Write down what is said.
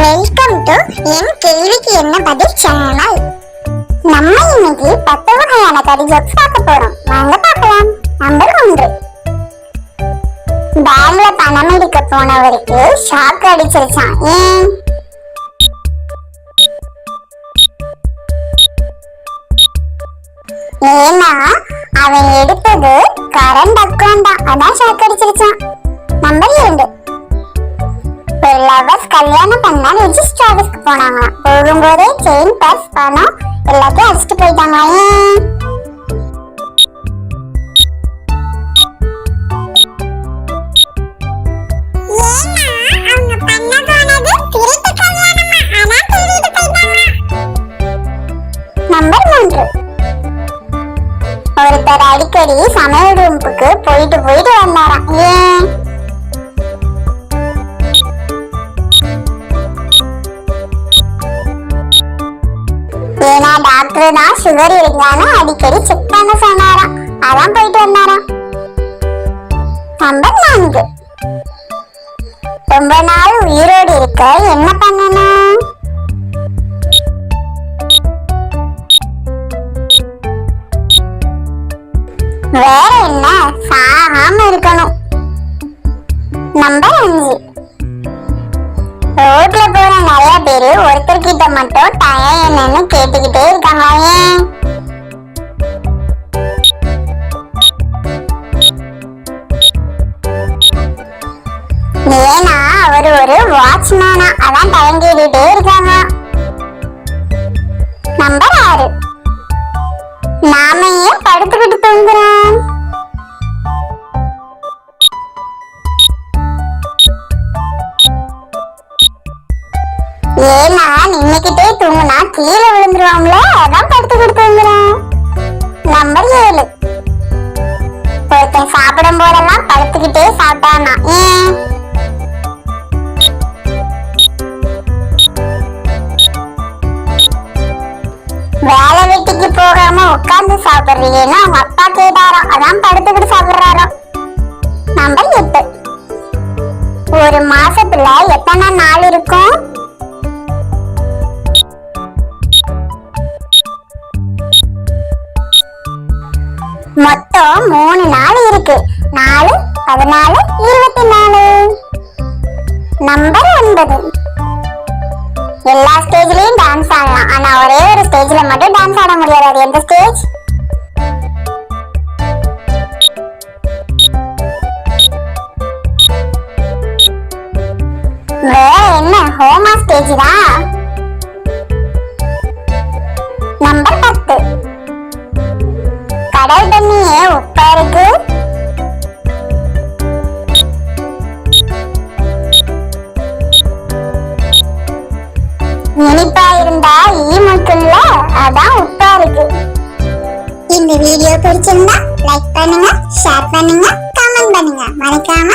Welcome to என் கேள்விக்கு என்ன பதில் சேனல் நம்ம இன்னைக்கு பத்து வகையான கறி ஜோக்ஸ் பார்க்க போறோம். வாங்க பார்க்கலாம். நம்பர் ஒன்று. பேங்க்ல பணம் எடுக்க போனவருக்கு ஷாக் அடிச்சிருச்சான் ஏன்? ஏன்னா அவன் எடுத்தது கரண்ட் அக்கௌண்ட் தான். அதான் ஷாக் அடிச்சிருச்சான் நம்பர் இரண்டு. ஒரு கல்யாணம் பண்ணா ரெஜிஸ்டர் ஆஃபீஸ்க்கு போனாங்களாம். போகும்போதே செயின் பர்ஸ் பணம் எல்லாத்தையும் அடிச்சுட்டு போயிட்டாங்க நம்பர் மூன்று. ஒருத்தர் அடிக்கடி சமையல் ரூமுக்கு போயிட்டு போயிட்டு வந்தாராம். ஏன்? ஏன்னா டாக்டர் தான் சுகர் இருக்கான்னு அடிக்கடி செக் பண்ண சொன்னாராம். அதான் போயிட்டு வந்தாராம். நம்பர் நான்கு. ரொம்ப நாள் உயிரோடு இருக்க என்ன பண்ணணும்? வேற என்ன? சாகாம இருக்கணும். நம்பர் அஞ்சு. ரோட்ல போற நிறைய பேரு ஒருத்தர் ஏன்னா அவர் ஒரு வாட்ச்மேனா அதான் தயங்கிட்டே இருக்காங்க. நம்பர் ஆறு. நாம ஏன் படுத்துக்கிட்டு தூங்குறோம்? ஏன்னா நின்னுக்கிட்டே தூங்குனா கீழே விழுந்துருவோம்ல. அதான் படுத்துக்கிட்டு தூங்குறோம். நம்பர் ஏழு. ஒருத்தன் சாப்பிடும் போதெல்லாம் படுத்துக்கிட்டே சாப்பிட்டானா. ஏன்? வேலை வெட்டிக்கு போகாம உட்கார்ந்து சாப்பிடுறீங்கன்னு அவங்க அப்பா கேட்டாராம். அதான் படுத்துக்கிட்டு சாப்பிடுறாராம். நம்பர் எட்டு. ஒரு மாசத்துல எத்தனை நாள் இருக்கும்? மொத்தம் மூணு நாள் இருக்கு. நாலு பதினாலு இருபத்தி நாலு. நம்பர் ஒன்பது. எல்லா ஸ்டேஜ்லயும் டான்ஸ் ஆடலாம். ஆனா ஒரே ஒரு ஸ்டேஜ்ல மட்டும் டான்ஸ் ஆட முடியாது. அது எந்த ஸ்டேஜ் வேற என்ன? ஹோமா ஸ்டேஜ் தான் நம்பர் பத்து. கடல் தண்ணியே உப்பா இருக்கு. இனிப்பா இருந்தா ஈ மட்டும்ல அதான் உப்பா இருக்கு. இந்த வீடியோ பிடிச்சிருந்தா லைக் பண்ணுங்க ஷேர் பண்ணுங்க கமெண்ட் பண்ணுங்க. மறக்காம